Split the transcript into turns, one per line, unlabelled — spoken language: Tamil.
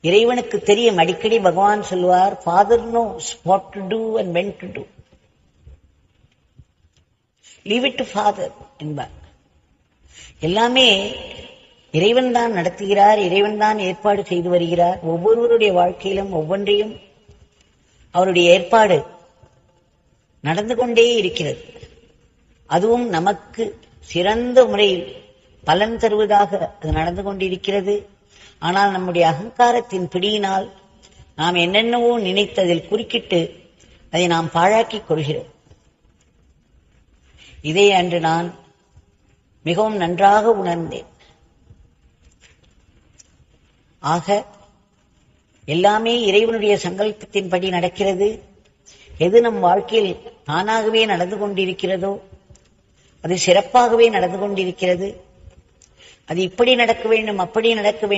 இறைவனுக்கு தெரியும். அடிக்கடி பகவான் சொல்லுவார் father knows what to do and when to do leave it to father என்பார். எல்லாமே இறைவன் தான் நடத்துகிறார் இறைவன் தான் ஏற்பாடு செய்து வருகிறார். ஒவ்வொருவருடைய வாழ்க்கையிலும் ஒவ்வொன்றையும் அவருடைய ஏற்பாடு நடந்து கொண்டே இருக்கிறது. அதுவும் நமக்கு சிறந்த முறையில் பலன் தருவதாக அது நடந்து கொண்டிருக்கிறது. ஆனால் நம்முடைய அகங்காரத்தின் பிடியினால் நாம் என்னென்னவோ நினைத்ததில் குறுக்கிட்டு அதை நாம் பாழாக்கிக் கொள்கிறோம். இதை அன்று நான் மிகவும் நன்றாக உணர்ந்தேன். ஆக எல்லாமே இறைவனுடைய சங்கல்பத்தின்படி நடக்கிறது. எது நம் வாழ்க்கையில் தானாகவே நடந்து கொண்டிருக்கிறதோ அது சிறப்பாகவே நடந்து கொண்டிருக்கிறது. அது இப்படி நடக்க வேண்டும் அப்படி நடக்க வேண்டும்.